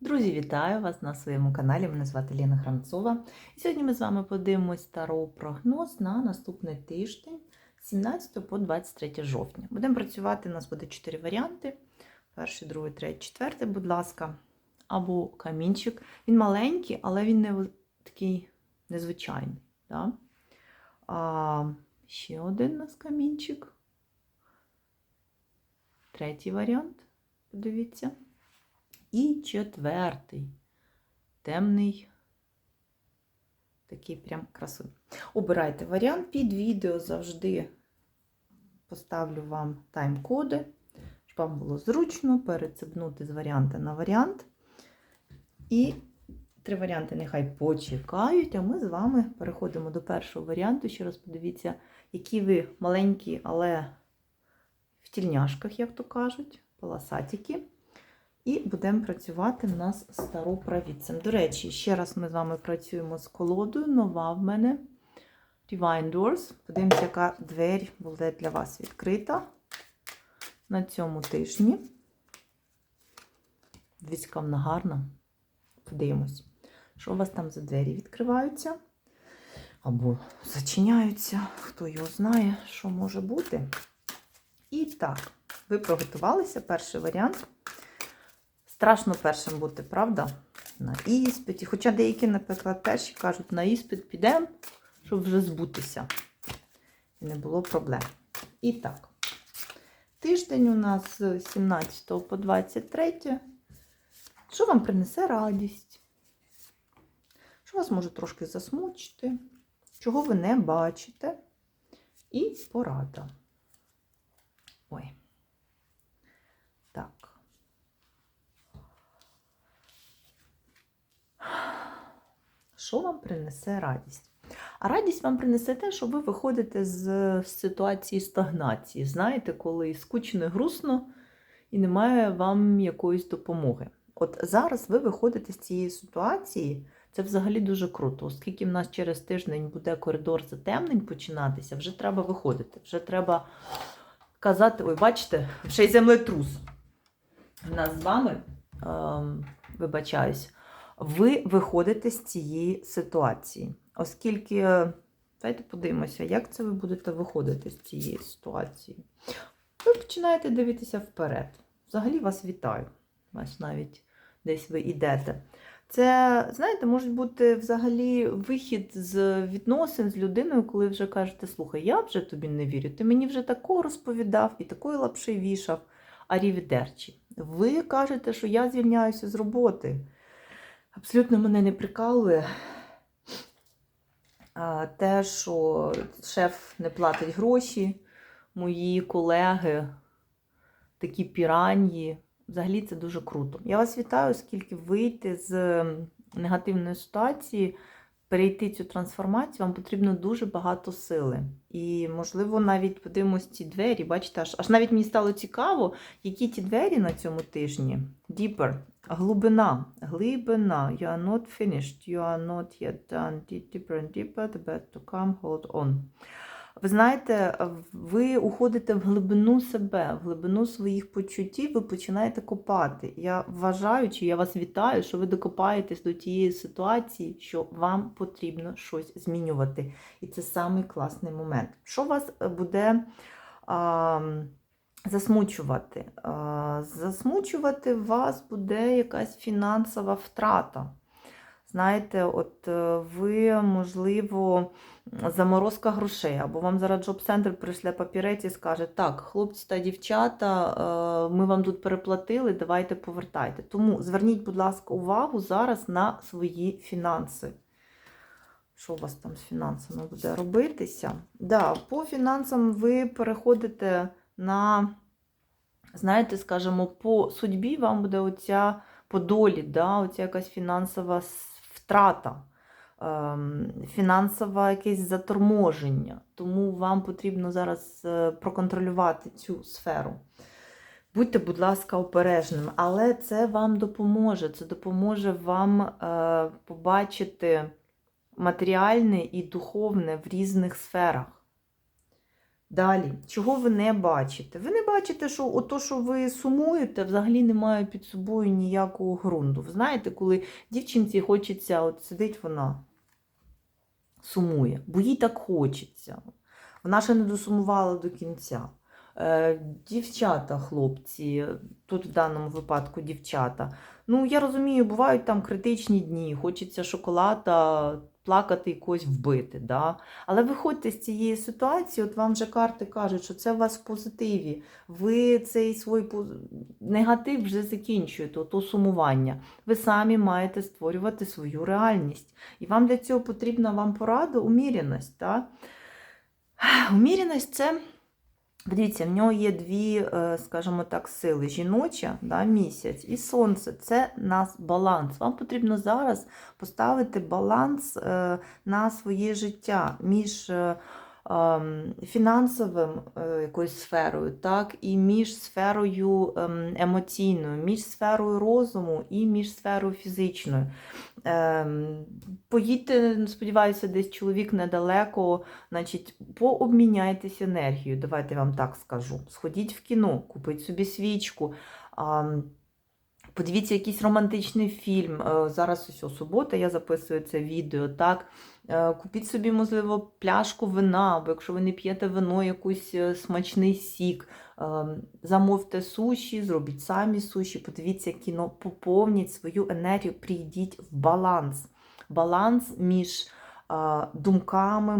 Друзі, вітаю вас на своєму каналі. Мене звати Ліна Храмцова. І сьогодні ми з вами подивимось старий прогноз на наступний тиждень, з 17 по 23 жовтня. Будемо працювати, у нас буде 4 варіанти: перший, другий, третій, четвертий, будь ласка, або камінчик. Він маленький, але він не такий незвичайний. Да? А, ще один у нас камінчик. Третій варіант. Подивіться. І четвертий. Темний. Такий прям красивий. Обирайте варіант. Під відео завжди поставлю вам тайм-коди, щоб вам було зручно перецепнути з варіанта на варіант. І три варіанти нехай почекають, а ми з вами переходимо до першого варіанту. Ще раз подивіться, які ви маленькі, але в тільняшках, як то кажуть, полосатики. І будемо працювати в нас старопровідцем. До речі, ще раз ми з вами працюємо з колодою. Нова в мене Divine Doors. Подивимося, яка двері буде для вас відкрита на цьому тижні. Дивіться, яка вона гарна. Подивимось, що у вас там за двері відкриваються. Або зачиняються, хто його знає, що може бути. І так, ви приготувалися. Перший варіант. Страшно першим бути, правда? На іспиті. Хоча деякі, наприклад, перші кажуть, на іспит підемо, щоб вже збутися. І не було проблем. І так, тиждень у нас з 17 по 23. Що вам принесе радість? Що вас може трошки засмучити? Чого ви не бачите? І порада. Ой. Так. Що вам принесе радість? А радість вам принесе те, що ви виходите з ситуації стагнації. Знаєте, коли скучно і грустно і немає вам якоїсь допомоги. От зараз ви виходите з цієї ситуації, це взагалі дуже круто, оскільки в нас через тиждень буде коридор затемнень починатися, вже треба виходити, вже треба казати, ой, бачите, ще й землетрус. В нас з вами, ем, вибачаюсь, ви виходите з цієї ситуації. Оскільки, давайте подивимося, як це ви будете виходити з цієї ситуації. Ви починаєте дивитися вперед. Взагалі вас вітаю. Ось навіть десь ви йдете. Це, знаєте, може бути взагалі вихід з відносин з людиною, коли вже кажете, слухай, я вже тобі не вірю, ти мені вже такого розповідав і такої лапши вішав, а рівідерчі. Ви кажете, що я звільняюся з роботи. Абсолютно мене не прикалує те, що шеф не платить гроші, мої колеги, такі піранії. Взагалі це дуже круто. Я вас вітаю, оскільки вийти з негативної ситуації, перейти цю трансформацію, вам потрібно дуже багато сили. І, можливо, навіть подивимось ці двері. Бачите, аж, аж навіть мені стало цікаво, які ті двері на цьому тижні. Deeper. Глибина. Глибина. You are not finished. You are not yet done. Deeper and deeper. The best to come. Hold on. Ви знаєте, ви уходите в глибину себе, в глибину своїх почуттів, ви починаєте копати. Я вважаю, чи я вас вітаю, що ви докопаєтесь до тієї ситуації, що вам потрібно щось змінювати. І це самий класний момент. Що вас буде а, засмучувати? А, засмучувати вас буде якась фінансова втрата. Знаєте, от ви, можливо, заморозка грошей, або вам зараз джоб-центр прийшле папірець і скаже, так, хлопці та дівчата, ми вам тут переплатили, давайте повертайте. Тому зверніть, будь ласка, увагу зараз на свої фінанси. Що у вас там з фінансами буде робитися? Да, По фінансам ви переходите на, знаєте, скажімо, по судьбі вам буде оця по долі, да, оця якась фінансова втрата, ем, фінансове якесь заторможення. Тому вам потрібно зараз е, проконтролювати цю сферу. Будьте, будь ласка, обережними, але це вам допоможе. Це допоможе вам е, побачити матеріальне і духовне в різних сферах. Далі, чого ви не бачите? Ви не бачите, що ото, що ви сумуєте, взагалі немає під собою ніякого ґрунту. Ви знаєте, коли дівчинці хочеться, от сидить вона, сумує, бо їй так хочеться. Вона ще не досумувала до кінця. Е, Дівчата, хлопці, тут в даному випадку дівчата. Ну, я розумію, бувають там критичні дні, хочеться шоколада, плакати і когось вбити. Да? Але виходьте з цієї ситуації, от вам вже карти кажуть, що це у вас в позитиві. Ви цей свій негатив вже закінчуєте, то сумування. Ви самі маєте створювати свою реальність. І вам для цього потрібна вам порада, уміряність. Да? Уміряність це. Дивіться, в нього є дві, е, скажімо так, сили: жіноча, да, місяць. І сонце. Це нас баланс. Вам потрібно зараз поставити баланс е, на своє життя між е, фінансовим е, якоюсь сферою, так, і між сферою ем, емоційною, між сферою розуму і між сферою фізичною. Ем, Поїдьте, сподіваюся, десь чоловік недалеко, значить, пообміняйтесь енергією, давайте я вам так скажу. Сходіть в кіно, купіть собі свічку. Подивіться якийсь романтичний фільм. Е, Зараз ось субота, я записую це відео. так. Е, Купіть собі, можливо, пляшку вина, або якщо ви не п'єте вино, якийсь е, смачний сік. Ем, Замовте суші, зробіть самі суші, подивіться кіно, поповніть свою енергію, прийдіть в баланс. Баланс між е, думками,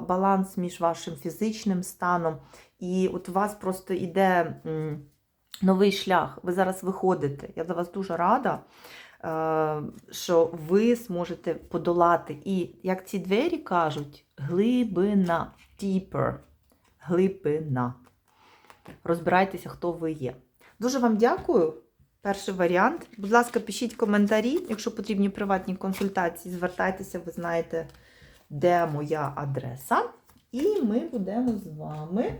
баланс між вашим фізичним станом. І от у вас просто йде новий шлях. Ви зараз виходите. Я за вас дуже рада, що ви зможете подолати. І як ці двері кажуть, глибина, deeper, глибина. Розбирайтеся, хто ви є. Дуже вам дякую. Перший варіант. Будь ласка, пишіть коментарі. Якщо потрібні приватні консультації, звертайтеся, ви знаєте, де моя адреса. І ми будемо з вами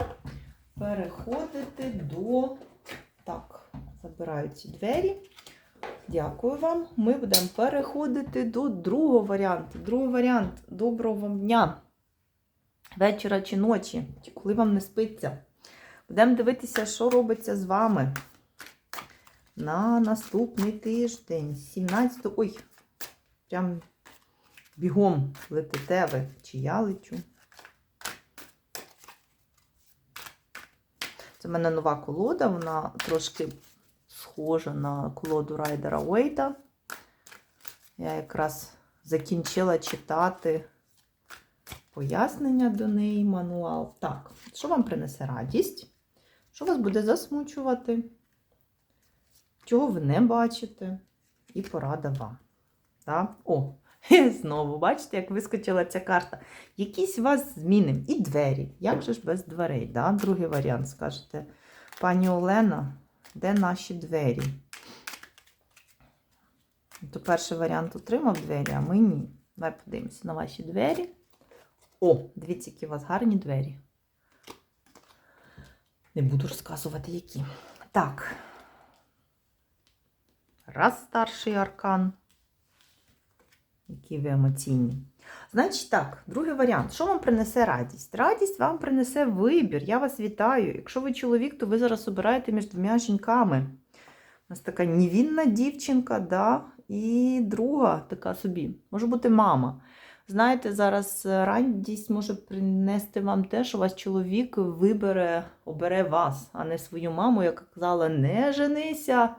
переходити до. Так, забираю ці двері. Дякую вам. Ми будемо переходити до другого варіанту. Другий варіант доброго дня. Вечора чи ночі, коли вам не спиться. Будемо дивитися, що робиться з вами на наступний тиждень. 17. Ой, прям бігом летите ви, чи я лечу. Це в мене нова колода, вона трошки схожа на колоду Райдера Уейта. Я якраз закінчила читати пояснення до неї, мануал. Так, що вам принесе радість? Що вас буде засмучувати? Чого ви не бачите? І порада вам. Так? О, знову, бачите, як вискочила ця карта. Якісь у вас зміни. І двері. Як же ж без дверей? Да? Другий варіант скажете. Пані Олена, де наші двері? То перший варіант отримав двері, а ми ні. Давай подивимося на ваші двері. О, дивіться, які у вас гарні двері. Не буду розказувати, які. Так. Раз старший аркан. Які ви емоційні. Значить так, другий варіант. Що вам принесе радість? Радість вам принесе вибір. Я вас вітаю. Якщо ви чоловік, то ви зараз обираєте між двома жінками. У нас така невінна дівчинка, да? і друга така собі. Може бути мама. Знаєте, зараз радість може принести вам те, що ваш чоловік вибере, обере вас, а не свою маму, яка казала, не женися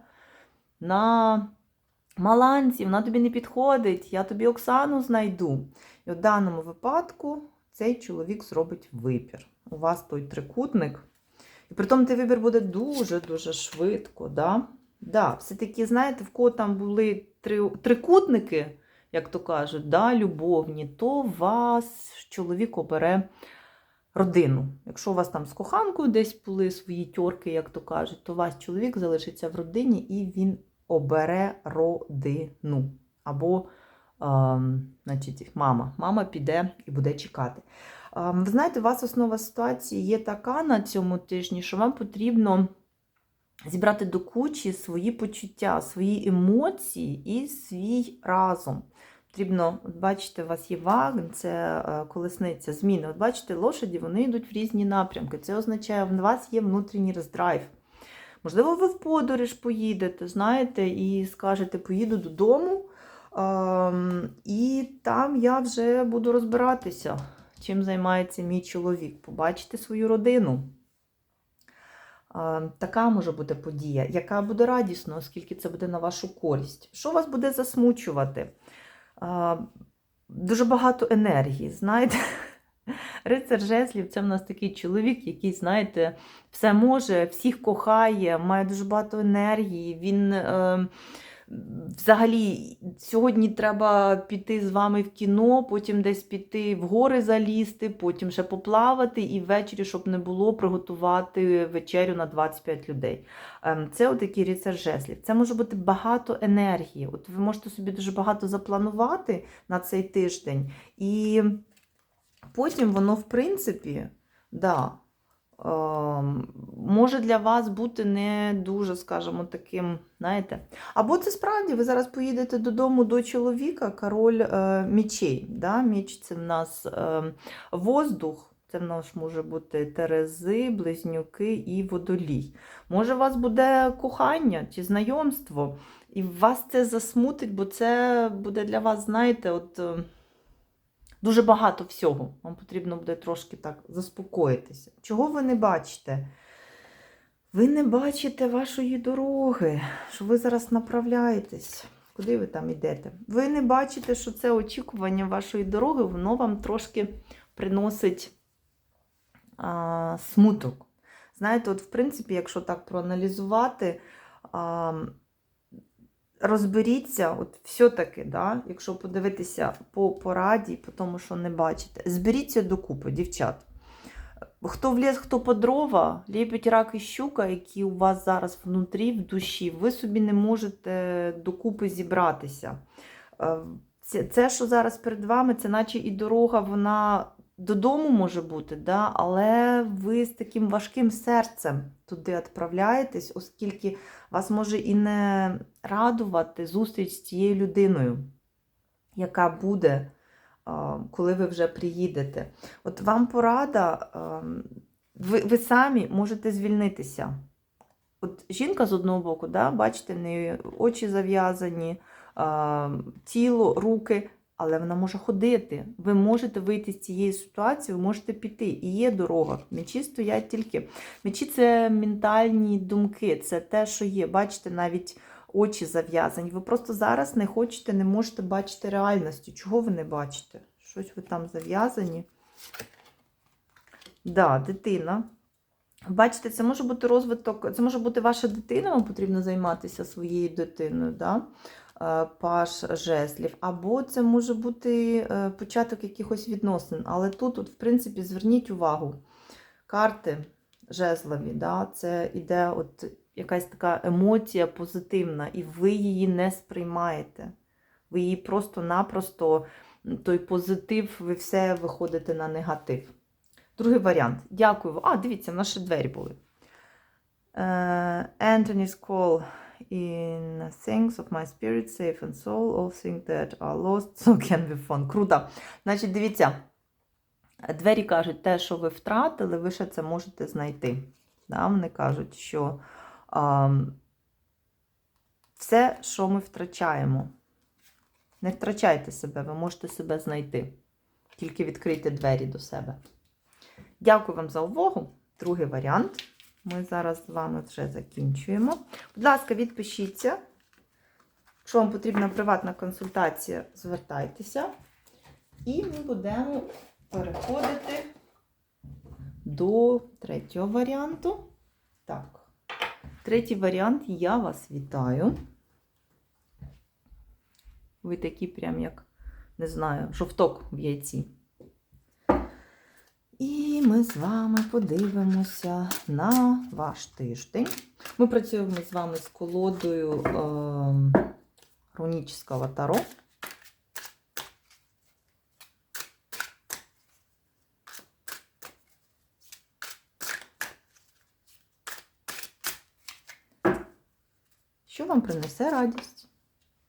на Маланці, вона тобі не підходить, я тобі Оксану знайду. І в даному випадку цей чоловік зробить вибір. У вас той трикутник. І при тому, той вибір буде дуже-дуже швидко. Да? Да, Все-таки, знаєте, в кого там були три, трикутники, як то кажуть, да, любовні, то вас чоловік обере родину. Якщо у вас там з коханкою десь були свої тьорки, як то кажуть, то ваш чоловік залишиться в родині і він обере родину. Або, ем, значить, мама. Мама піде і буде чекати. Ем, ви знаєте, у вас основа ситуації є така на цьому тижні, що вам потрібно зібрати до кучі свої почуття, свої емоції і свій разум. потрібно, от бачите, у вас є вагн, це е, колесниця, зміни. От бачите, лошаді вони йдуть в різні напрямки. Це означає, у вас є внутрішній роздрайв. Можливо, ви в подорож поїдете, знаєте, і скажете, поїду додому, і там я вже буду розбиратися, чим займається мій чоловік. Побачите свою родину. Така може бути подія, яка буде радісно, оскільки це буде на вашу користь. Що вас буде засмучувати? Дуже багато енергії, знаєте. Рицар Жеслів це в нас такий чоловік, який, знаєте, все може, всіх кохає, має дуже багато енергії. Він е, взагалі сьогодні треба піти з вами в кіно, потім десь піти в гори залізти, потім ще поплавати, і ввечері, щоб не було, приготувати вечерю на 25 людей. Ем, Це отакий рицар Жеслів. Це може бути багато енергії. От ви можете собі дуже багато запланувати на цей тиждень. І потім воно, в принципі, да, ем, може для вас бути не дуже, скажімо, таким, знаєте. Або це справді ви зараз поїдете додому до чоловіка, король е, мічей. Да? Міч це в нас е, воздух. Це в нас може бути терези, близнюки і водолій. Може, у вас буде кохання чи знайомство, і вас це засмутить, бо це буде для вас, знаєте, от. Дуже багато всього. Вам потрібно буде трошки так заспокоїтися. Чого ви не бачите? Ви не бачите вашої дороги, що ви зараз направляєтесь. Куди ви там йдете? Ви не бачите, що це очікування вашої дороги, воно вам трошки приносить а, смуток. Знаєте, от в принципі, якщо так проаналізувати, а, розберіться, от все-таки, да, якщо подивитися по пораді, по тому, що не бачите, зберіться докупи, дівчат. Хто в ліс, хто по дрова, ліпить рак і щука, які у вас зараз внутрі, в душі, ви собі не можете докупи зібратися. Е, це, що зараз перед вами, це наче і дорога, вона додому може бути, да? але ви з таким важким серцем туди відправляєтесь, оскільки вас може і не радувати зустріч з тією людиною, яка буде, коли ви вже приїдете. От вам порада, ви, ви самі можете звільнитися. От жінка з одного боку, да, бачите, в неї очі зав'язані, тіло, руки, але вона може ходити. Ви можете вийти з цієї ситуації, ви можете піти. І є дорога. Мечі стоять тільки. Мечі це ментальні думки, це те, що є. Бачите, навіть очі зав'язані. Ви просто зараз не хочете, не можете бачити реальності. Чого ви не бачите? Щось ви там зав'язані. Да, дитина. Бачите, це може бути розвиток, це може бути ваша дитина, вам потрібно займатися своєю дитиною, да? Е, паш жезлів, або це може бути е, початок якихось відносин. Але тут, от, в принципі, зверніть увагу, карти жезлові, да? це іде от якась така емоція позитивна, і ви її не сприймаєте. Ви її просто-напросто, той позитив, ви все виходите на негатив. Другий варіант. Дякую. А, дивіться, в ще двері були. Anthony's call in things of my spirit, safe and soul, all things that are lost, so can be found. Круто. Значить, дивіться, двері кажуть, те, що ви втратили, ви ще це можете знайти. Да? Вони кажуть, що um, все, що ми втрачаємо, не втрачайте себе, ви можете себе знайти. Тільки відкрийте двері до себе. Дякую вам за увагу. Другий варіант. Ми зараз з вами вже закінчуємо. Будь ласка, відпишіться. Якщо вам потрібна приватна консультація, звертайтеся. І ми будемо переходити до третього варіанту. Так, третій варіант я вас вітаю. Ви такі прям як, не знаю, жовток в яйці. І ми з вами подивимося на ваш тиждень. Ми працюємо з вами з колодою е, рунічного таро. Що вам принесе радість?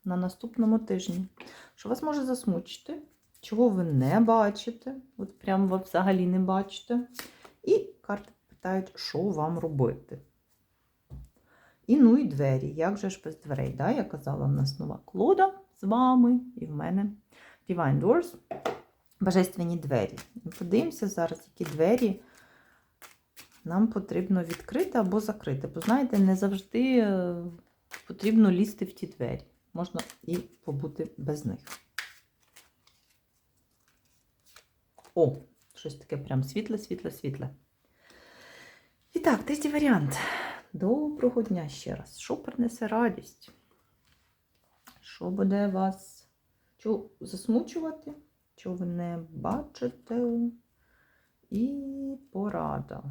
на наступному тижні. Що вас може засмучити? Чого ви не бачите? От прям ви взагалі не бачите. І карти питають, що вам робити. І ну і двері. Як же ж без дверей? Да? Я казала, в нас нова колода з вами і в мене Divine Doors. Божественні двері. Подивимося зараз, які двері нам потрібно відкрити або закрити. Бо, знаєте, не завжди е, потрібно лізти в ті двері. Можна і побути без них. О, щось таке прям світле, світле, світле. І так, третій варіант. Доброго дня ще раз. Що принесе радість? Що буде вас чого засмучувати? Чого ви не бачите? І порада.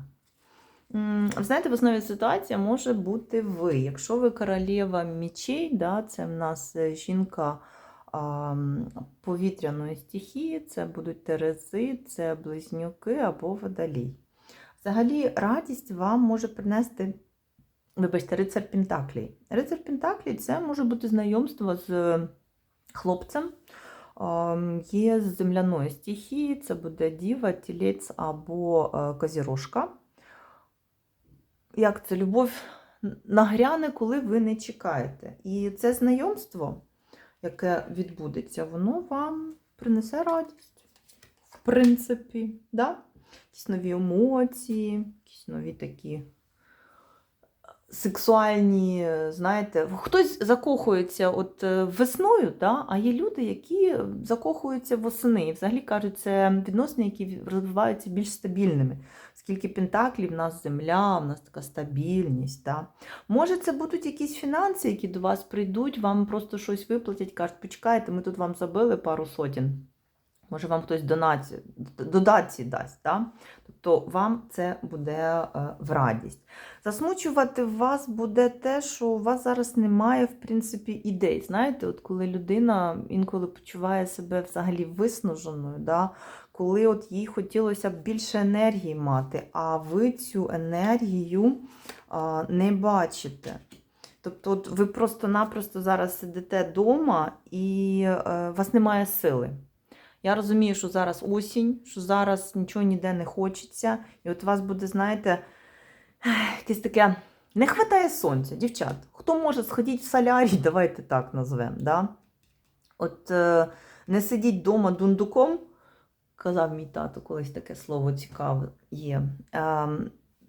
М, Знаєте, в основі ситуація може бути ви. Якщо ви королева мічей, да, це в нас е, жінка повітряної стихії, це будуть терези, це близнюки або водолій. Взагалі, радість вам може принести, вибачте, рицар Пентаклій. Рицар Пентаклій це може бути знайомство з хлопцем. Ем, Є земляної стихії, це буде діва, тілець або е, козірожка. Як це любов нагряне, коли ви не чекаєте. І це знайомство, яке відбудеться, воно вам принесе радість. В принципі, да? якісь нові емоції, якісь нові такі сексуальні, знаєте, хтось закохується от е, весною, да? а є люди, які закохуються восени. І взагалі кажуть, це відносини, які розвиваються більш стабільними. Скільки пентаклів, в нас земля, в нас така стабільність. Да? Може, це будуть якісь фінанси, які до вас прийдуть, вам просто щось виплатять, кажуть, почекайте, ми тут вам забили пару сотень. Може, вам хтось донаці, додації дасть. Да? Тобто вам це буде е, в радість. Засмучувати вас буде те, що у вас зараз немає, в принципі, ідей. Знаєте, от коли людина інколи почуває себе взагалі виснаженою, да? коли от їй хотілося б більше енергії мати, а ви цю енергію а, не бачите. Тобто, от ви просто-напросто зараз сидите вдома і е, у вас немає сили. Я розумію, що зараз осінь, що зараз нічого ніде не хочеться. І от у вас буде, знаєте, якесь таке. Не вистачає сонця, дівчат. Хто може сходіть в солярій, давайте так назвемо. Да? От е, не сидіть вдома дундуком, казав мій тато, колись таке слово цікаве є.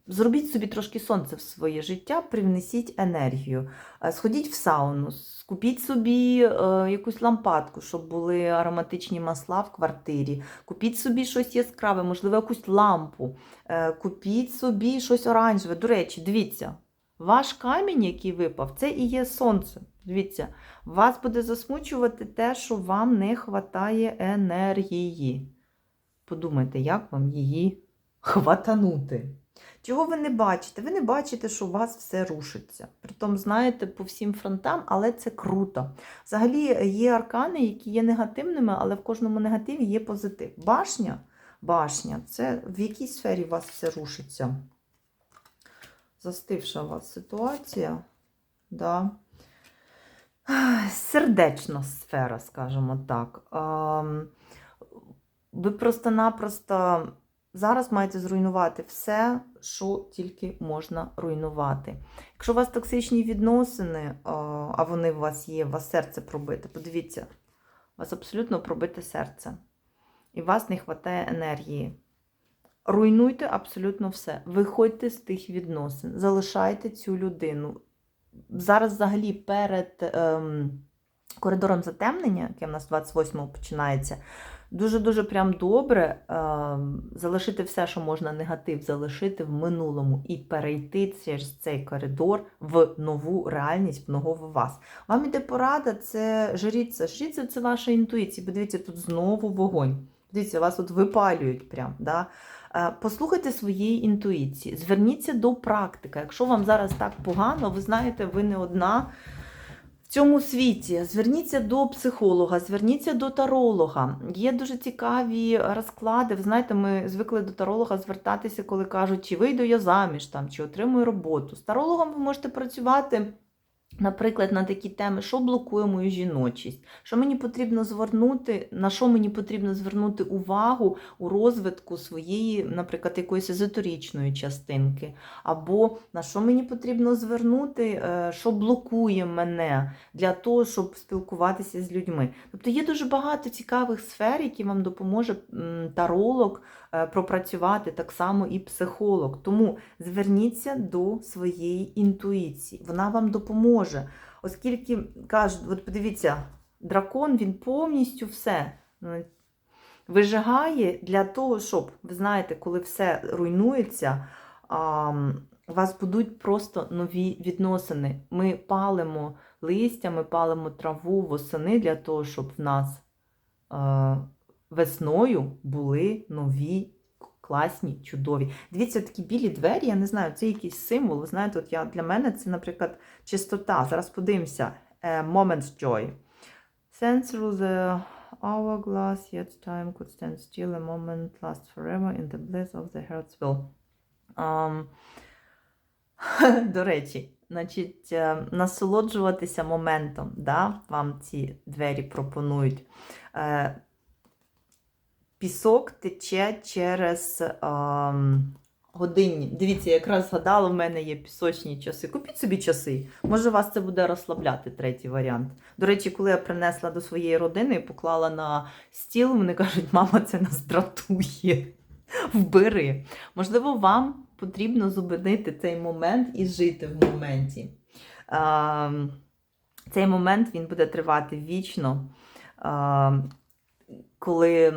Зробіть собі трошки сонця в своє життя, привнесіть енергію. Е, Сходіть в сауну, купіть собі е, якусь лампадку, щоб були ароматичні масла в квартирі. Купіть собі щось яскраве, можливо, якусь лампу. Е, Купіть собі щось оранжеве. До речі, дивіться, ваш камінь, який випав, це і є сонце. Дивіться, вас буде засмучувати те, що вам не вистачає енергії. Подумайте, як вам її хватанути. Чого ви не бачите? Ви не бачите, що у вас все рушиться. Притом, знаєте, по всім фронтам, але це круто. Взагалі є аркани, які є негативними, але в кожному негативі є позитив. Башня, башня це в якій сфері у вас все рушиться? Застивша у вас ситуація. Да. Сердечна сфера, скажімо так. Ем, Ви просто-напросто зараз маєте зруйнувати все, що тільки можна руйнувати. Якщо у вас токсичні відносини, а, а вони у вас є, у вас серце пробите, подивіться, у вас абсолютно пробите серце. І у вас не вистачає енергії. Руйнуйте абсолютно все. Виходьте з тих відносин, залишайте цю людину. Зараз взагалі перед ем, коридором затемнення, яке в нас 28-го починається, дуже-дуже прям добре ем, залишити все, що можна негатив, залишити в минулому і перейти через цей коридор в нову реальність, в нового вас. Вам іде порада, це жріця. Жріця це ваша інтуїція. Подивіться, тут знову вогонь. Дивіться, вас тут випалюють прям. Да? Е, Послухайте своєї інтуїції, зверніться до практики. Якщо вам зараз так погано, ви знаєте, ви не одна цьому світі. Зверніться до психолога, зверніться до таролога. Є дуже цікаві розклади. Ви знаєте, ми звикли до таролога звертатися, коли кажуть, чи вийду я заміж, там, чи отримую роботу. З тарологом ви можете працювати Наприклад, на такі теми, що блокує мою жіночість, що мені потрібно звернути, на що мені потрібно звернути увагу у розвитку своєї, наприклад, якоїсь езотеричної частинки, або на що мені потрібно звернути, е, що блокує мене для того, щоб спілкуватися з людьми. Тобто є дуже багато цікавих сфер, які вам допоможе таролог пропрацювати, так само і психолог. Тому зверніться до своєї інтуїції, вона вам допоможе. Оскільки кажуть, от подивіться, дракон він повністю все ну, вижигає для того, щоб, ви знаєте, коли все руйнується, у вас будуть просто нові відносини. Ми палимо листя, ми палимо траву восени для того, щоб в нас а, весною були нові. Класні, чудові. Дивіться, такі білі двері, я не знаю, це якийсь символ. Ви знаєте, от я, для мене це, наприклад, чистота. Зараз подивимося. Е, Moment's joy. Sense through the hourglass, yet time could stand still, a moment lasts forever in the bliss of the heart's will. Ам, До речі, значить, е, насолоджуватися моментом, да? вам ці двері пропонують. Пісок тече через ам, годинні. Дивіться, я якраз згадала, в мене є пісочні часи. Купіть собі часи. Може, вас це буде розслабляти, третій варіант. До речі, коли я принесла до своєї родини і поклала на стіл, вони кажуть, мама, це нас дратує. Вбери. Можливо, вам потрібно зупинити цей момент і жити в моменті. Ам, Цей момент він буде тривати вічно. Ам, коли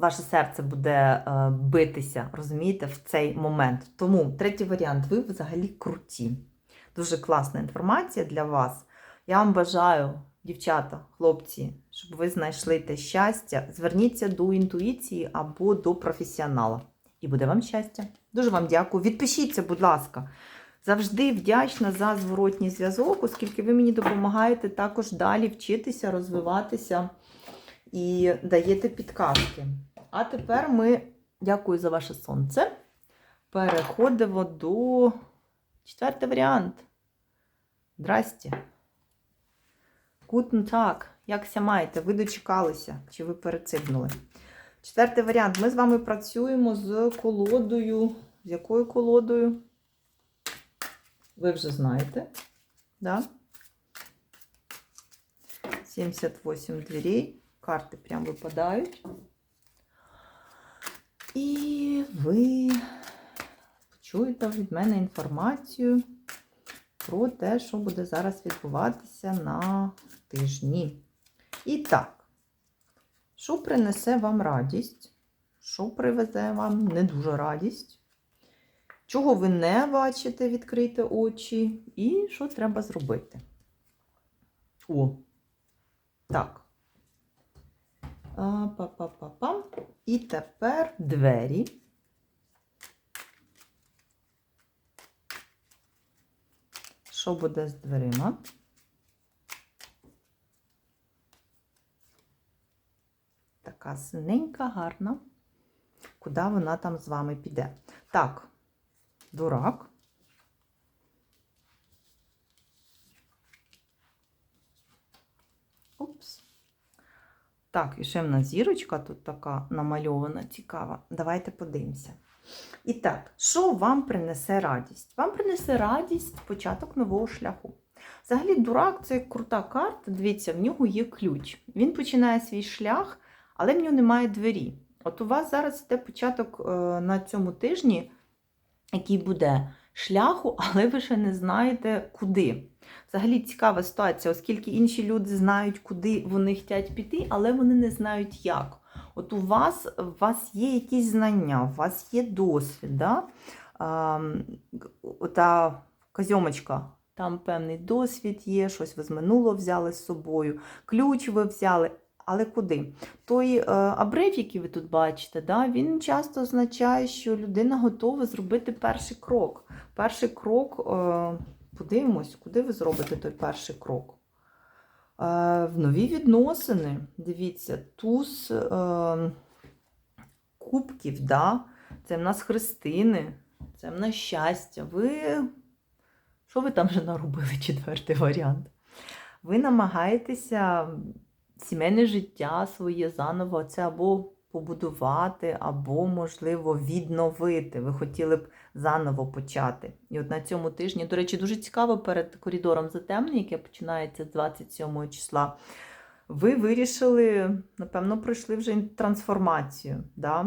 ваше серце буде е, битися, розумієте, в цей момент. Тому третій варіант, ви взагалі круті. Дуже класна інформація для вас. Я вам бажаю, дівчата, хлопці, щоб ви знайшли те щастя. Зверніться до інтуїції або до професіонала. І буде вам щастя. Дуже вам дякую. Відпишіться, будь ласка. Завжди вдячна за зворотній зв'язок, оскільки ви мені допомагаєте також далі вчитися, розвиватися і даєте підказки. А тепер ми, дякую за ваше сонце. Переходимо до четвертий варіант. Здрасте. Guten Tag. Якся маєте? Ви дочекалися? Чи ви перецибнули? Четвертий варіант. Ми з вами працюємо з колодою. З якою колодою? Ви вже знаєте. Да? 78 дверей. Карти прям випадають. І ви почуєте від мене інформацію про те, що буде зараз відбуватися на тижні. І так, що принесе вам радість? Що привезе вам не дуже радість? Чого ви не бачите, відкрийте очі, і що треба зробити? О, так. А, Па-па-па-пам. І тепер двері. Що буде з дверима? Така синенька, гарна. Куди вона там з вами піде? Так, дурак. Так, і ще в нас зірочка тут така намальована, цікава. Давайте подивимося. І так, що вам принесе радість? Вам принесе радість початок нового шляху. Взагалі, дурак це крута карта. Дивіться, в нього є ключ. Він починає свій шлях, але в нього немає двері. От у вас зараз йде початок е, на цьому тижні, який буде шляху, але ви ще не знаєте куди. Взагалі цікава ситуація, оскільки інші люди знають, куди вони хочуть піти, але вони не знають як. От у вас у вас є якісь знання, у вас є досвід. Да? А, Ота казьомочка, там певний досвід є, щось ви з минулого взяли з собою, ключ ви взяли. Але куди? Той е, абрив, який ви тут бачите, да, він часто означає, що людина готова зробити перший крок. Перший крок, е, подивимось, куди ви зробите той перший крок. Е, в нові відносини, дивіться, туз е, кубків, да, це в нас хрестини, це в нас щастя. Ви Що ви там вже наробили, четвертий варіант? Ви намагаєтеся сімейне життя своє заново це або побудувати, або, можливо, відновити. Ви хотіли б заново почати. І от на цьому тижні, до речі, дуже цікаво перед коридором затемнення, яке починається з 27 числа. Ви вирішили, напевно, пройшли вже трансформацію. Да?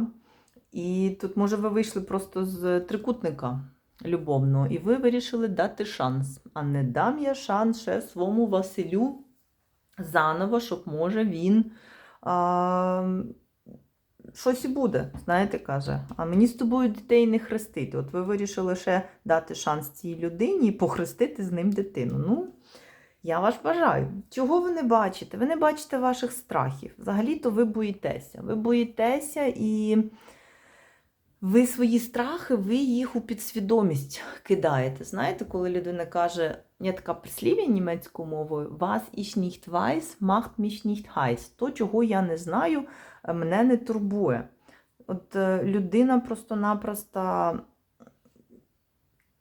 І тут, може, ви вийшли просто з трикутника любовного, і ви вирішили дати шанс. А не дам я шанс ще своєму Василю заново, щоб може він а, щось і буде, знаєте, каже. А мені з тобою дітей не хрестити. От ви вирішили ще дати шанс цій людині і похрестити з ним дитину. Ну, я вас бажаю. Чого ви не бачите? Ви не бачите ваших страхів. Взагалі-то ви боїтеся. Ви боїтеся і ви свої страхи, ви їх у підсвідомість кидаєте. Знаєте, коли людина каже, є така прислів'я німецькою мовою, was ich nicht weiß, macht mich. То, чого я не знаю, мене не турбує. От е, людина просто-напросто,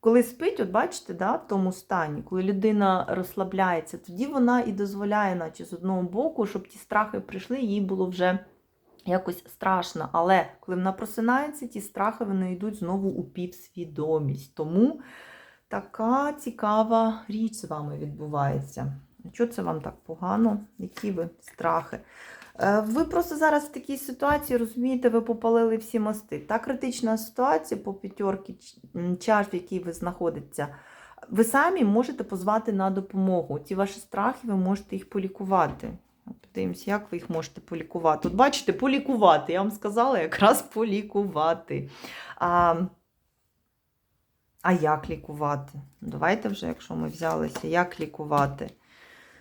коли спить, от бачите, да, в тому стані, коли людина розслабляється, тоді вона і дозволяє, наче з одного боку, щоб ті страхи прийшли, їй було вже якось страшно. Але коли вона просинається, ті страхи вони йдуть знову у півсвідомість. Тому така цікава річ з вами відбувається. Чого це вам так погано? Які ви страхи? Е, Ви просто зараз в такій ситуації, розумієте, ви попалили всі мости. Та критична ситуація по п'ятерки чаш, в якій ви знаходитеся, ви самі можете позвати на допомогу. Ці ваші страхи, ви можете їх полікувати. Подивимось, як ви їх можете полікувати. От бачите, полікувати. Я вам сказала якраз полікувати. А, а як лікувати? Давайте вже, якщо ми взялися, як лікувати?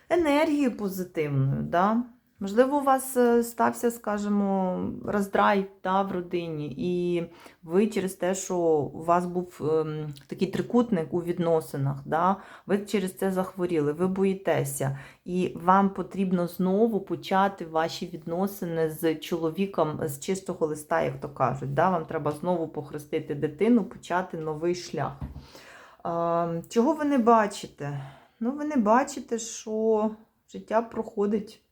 Енергією позитивною. Да? Можливо, у вас е, стався, скажімо, роздрай да, в родині, і ви через те, що у вас був ем, такий трикутник у відносинах, да, ви через це захворіли, ви боїтеся, і вам потрібно знову почати ваші відносини з чоловіком з чистого листа, як то кажуть. Да? Вам треба знову похрестити дитину, почати новий шлях. Ем, чого ви не бачите? Ну, ви не бачите, що життя проходить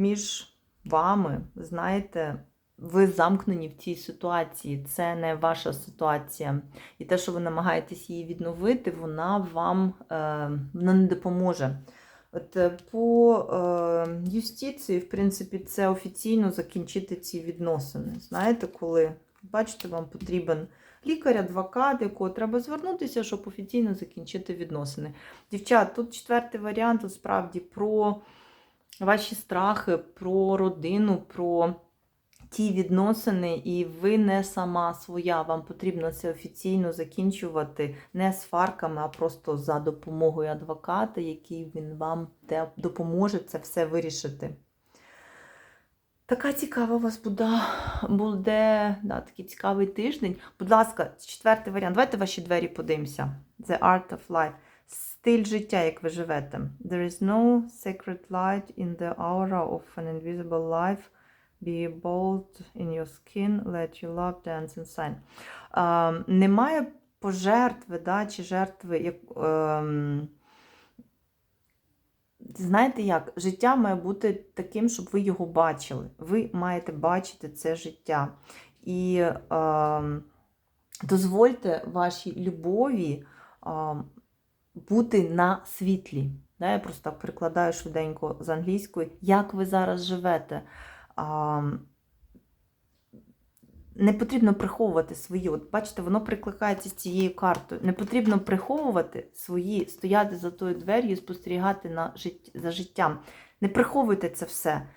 між вами, знаєте, ви замкнені в цій ситуації, це не ваша ситуація. І те, що ви намагаєтесь її відновити, вона вам е, вона не допоможе. От е, По е, юстиції, в принципі, це офіційно закінчити ці відносини. Знаєте, коли, бачите, вам потрібен лікар, адвокат, якого треба звернутися, щоб офіційно закінчити відносини. Дівчат, тут четвертий варіант, справді про ваші страхи, про родину, про ті відносини, і ви не сама своя. Вам потрібно це офіційно закінчувати не з фарками, а просто за допомогою адвоката, який він вам допоможе це все вирішити. Така цікава у вас буде, буде да, такий цікавий тиждень. Будь ласка, четвертий варіант. Давайте ваші двері подивимося. The Art of Life стиль життя, як ви живете. There is no sacred light in the aura of an invisible life. Be bold in your skin, let your love dance and shine. Uh, немає пожертви, да, чи жертви. як... Um, Знаєте як? Життя має бути таким, щоб ви його бачили. Ви маєте бачити це життя. І е, дозвольте вашій любові е, бути на світлі. Я просто так перекладаю швиденько з англійської, як ви зараз живете. Не потрібно приховувати свої. От бачите, воно прикликається з цією картою. Не потрібно приховувати свої, стояти за тою двер'ю, спостерігати на жит... за життям. Не приховуйте це все.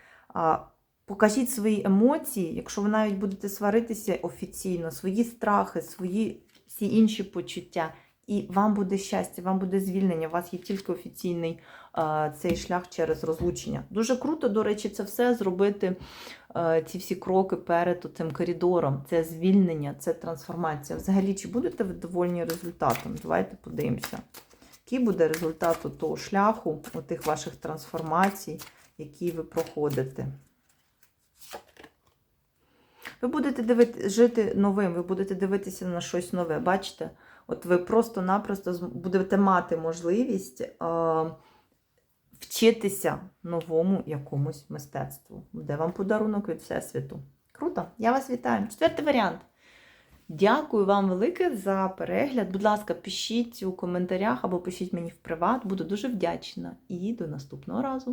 Покажіть свої емоції, якщо ви навіть будете сваритися офіційно, свої страхи, свої всі інші почуття. І вам буде щастя, вам буде звільнення, у вас є тільки офіційний е, цей шлях через розлучення. Дуже круто, до речі, це все зробити, е, ці всі кроки перед цим коридором. Це звільнення, це трансформація. Взагалі, чи будете ви довольні результатом? Давайте подивимося. Який буде результат того шляху, тих ваших трансформацій, які ви проходите? Ви будете дивити, жити новим, ви будете дивитися на щось нове. Бачите? От ви просто-напросто будете мати можливість вчитися новому якомусь мистецтву. Буде вам подарунок від Всесвіту. Круто! Я вас вітаю. Четвертий варіант. Дякую вам велике за перегляд. Будь ласка, пишіть у коментарях або пишіть мені в приват. Буду дуже вдячна. І до наступного разу.